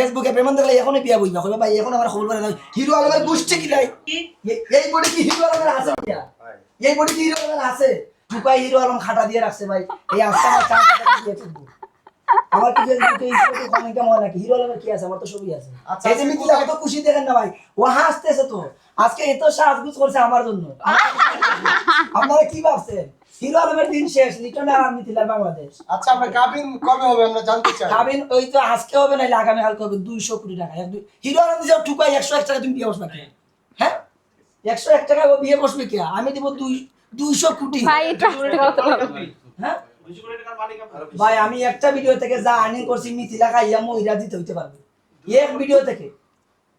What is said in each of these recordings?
ফেসবুকে প্রেমন দেখলে এখনই বিয়া না কইবা ভাই এখন আমার খবর পড়ে না হিরো আলমের গোষ্ঠী কি নাই এই বডি কি হিরো আলমের আছে ভাই। এই বডি কি হিরো আলমের আছে টুকাই হিরো আলম খাটা দিয়ে রাখছে ভাই। এই আস্তা আমার ফেলব। আমার কি মনে হিরো আলমের কি আছে? আমার তো সবই আছে। আচ্ছা, এই যে মিথিলা কত খুশি দেখেন না ভাই। ও হাসতেছে তো। আজকে এত সাজগুজ করছে আমার জন্য। আপনারা কি ভাবছেন? হিরো আলমের দিন শেষ লিটনে আর বাংলাদেশ। আচ্ছা আমরা কাবিন কবে হবে? আমরা জানতে চাই। কাবিন ওই তো আজকে হবে না আগামী কালকে হবে দুইশো কোটি টাকা। এক দুই- হিরো আলম যে টুকাই একশো এক টাকা তুমি বিয়ে বসবে হ্যাঁ? একশো এক টাকা ও বিয়ে বসবে কে? আমি দিব দুই দুইশো কোটি। ভাই এটা হ্যাঁ? ভাই আমি একটা ভিডিও থেকে যা আর্নিং করছি মিথিলা খাইয়া মহিলা দিতে হইতে পারবে। এক ভিডিও থেকে।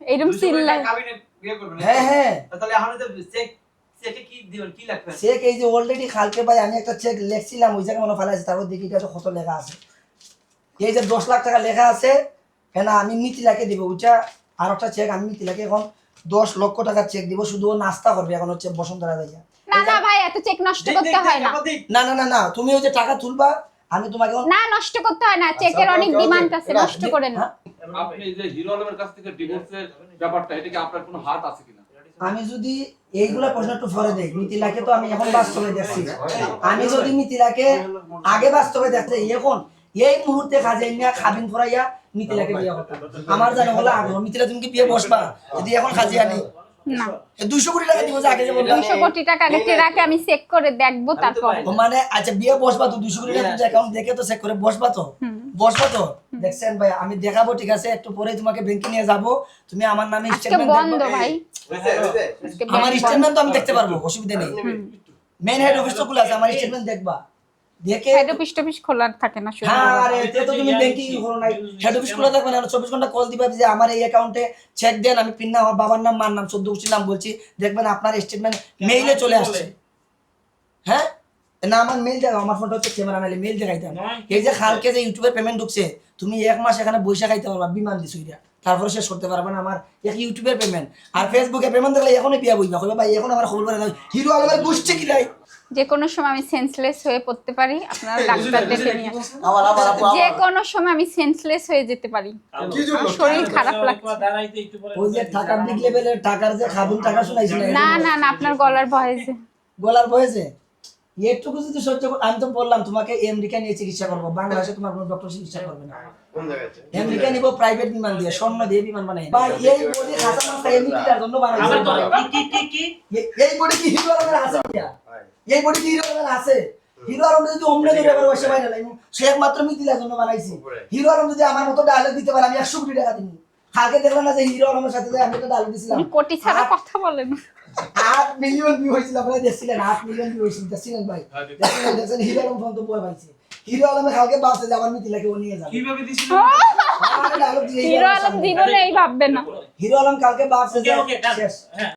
এইরকম চিল্লা হ্যাঁ হ্যাঁ। তাহলে এখন তো চেক চেকে কি দিবেন কি লাগবে? চেক এই যে অলরেডি খালকে ভাই আমি একটা চেক লেখছিলাম ওই জায়গায় মনে ফেলাইছে তারপর দেখি এটা কত লেখা আছে। এই যে দশ লাখ টাকা লেখা আছে হ্যাঁ না আমি মিথিলাকে দিব ওইটা আর একটা চেক আমি মিথিলাকে এখন দশ লক্ষ টাকার চেক দিব শুধু নাস্তা করবে এখন হচ্ছে বসন্তরা ভাইয়া। না না ভাই এত চেক নষ্ট করতে হয় না। না না না না তুমি ওই যে টাকা তুলবা আমি তোমাকে না নষ্ট করতে হয় না চেকের আচ্ছা, অনেক ওকে, ওকে। ডিমান্ড আছে নষ্ট করেন না হ্যাঁ? আপনি যে হিরো আলমের কাছ থেকে ডিভোর্সের ব্যাপারটা এটা কি আপনার কোনো হাত আছে কিনা? আমি যদি এইগুলা প্রশ্ন একটু পরে দেই মিথিলাকে তো আমি এখন বাস্তবে দেখছি। আমি যদি মিথিলাকে আগে বাস্তবে দেখতে এখন এই মুহূর্তে কাজে নিয়ে খাবিন ফরাইয়া মিথিলাকে বিয়ে করতাম। আমার জানা হলো আগ্রহ মিথিলা তুমি কি বিয়ে বসবা? যদি এখন কাজে আনি। না। দুইশো কোটি টাকা দিব যে আগে যে বললাম দুইশো কোটি টাকা আগে টেরাকে আমি চেক করে দেখব তারপরে। মানে আচ্ছা বিয়ে বসবা তো দুইশো কোটি টাকা অ্যাকাউন্ট দেখে তো চেক করে বসবা তো? বসবা তো? দেখছেন ভাই আমি দেখাবো ঠিক আছে? একটু পরে তোমাকে ব্যাংকে নিয়ে যাব। তুমি আমার নামে স্টেটমেন্ট বন্ধ ভাই। আমার স্টেটমেন্ট তো আমি দেখতে পারব অসুবিধা নেই। মেইন হেড অফিস তো খোলা আছে আমার স্টেটমেন্ট দেখবা। দেখে হেড অফিস টফিস খোলা থাকে না শুধু হ্যাঁ আরে এতে তো তুমি ব্যাংকিং করো নাই। হেড অফিস খোলা থাকবে না চব্বিশ ঘণ্টা কল দিবা যে আমার এই অ্যাকাউন্টে চেক দেন আমি পিন নাম আমার বাবার নাম মার নাম চোদ্দ গোষ্ঠীর নাম বলছি। দেখবেন আপনার স্টেটমেন্ট মেইলে চলে আসছে। না আমার মেইল দেখো আমার ফোনটা হচ্ছে ক্যামেরা মেইল দেখাইতাম। এই যে খালকে যে ইউটিউবে পেমেন্ট ঢুকছে তুমি এক মাস এখানে বৈশা খাইতে পারবা বিমান দিছো এটা। তারপরে শেষ করতে পারবে না আমার। এক ইউটিউবের পেমেন্ট আর ফেসবুকে পেমেন্ট দেখলে এখনই বিয়া বইবা। কইবা ভাই এখন আমার খবর দাও হিরো আলমের কি নাই যে কোনো সময় আমি সেন্সলেস হয়ে পড়তে পারি আপনারা ডাক্তার দেখে নিয়ে আবার আবার যে কোনো সময় আমি সেন্সলেস হয়ে যেতে পারি। শরীর খারাপ লাগছে। ওই যে টাকার দিক লেভেলের টাকার যে খাবুন টাকা শুনাইছিল না না না আপনার গলার ভয়েসে। গলার বয়সে একটুকু যদি সহ্য কর- আমি তো বললাম তোমাকে আমেরিকা নিয়ে চিকিৎসা করব বাংলাদেশে তোমার কোনো ডক্টর চিকিৎসা করবে না। আমেরিকা নিব প্রাইভেট বিমান দিয়ে স্বর্ণ দিয়ে বিমান বানাই ভাই এই বডি এমনিটার জন্য বানাইছে কি কি কি কি? এই বডি কি হিরো আলমের আছে এই বডি কি হিরো আলমের আছে হিরো আলম যদি অমনে ধরে এবার বসে বাইরে লাইমু সে একমাত্র মিথিলার জন্য বানাইছি। হিরো আলম যদি আমার মতো ডায়লগ দিতে পারে আমি একশো কোটি টাকা দিই আগে দেখলাম না যে হিরো আলমের সাথে যে আমি একটা ডায়লগ দিছিলাম। কোটি ছাড়া কথা বলেন। আট মিলিয়ন ভিউ হয়েছিল আপনারা দেখছিলেন আট মিলিয়ন ভিউ হয়েছিল দেখছিলেন ভাই? দেখছিলেন দেখছেন হিরো আলম ফোন তো বয় পাইছে। হিরো আলম কালকে বাসে যে আমার মিথিলাকে ও নিয়ে যাবে। কীভাবে দিছিল? হিরো আলম জীবনে এই ভাববে না। হিরো আলম কালকে বাসে যে ওকে ওকে শেষ। হ্যাঁ।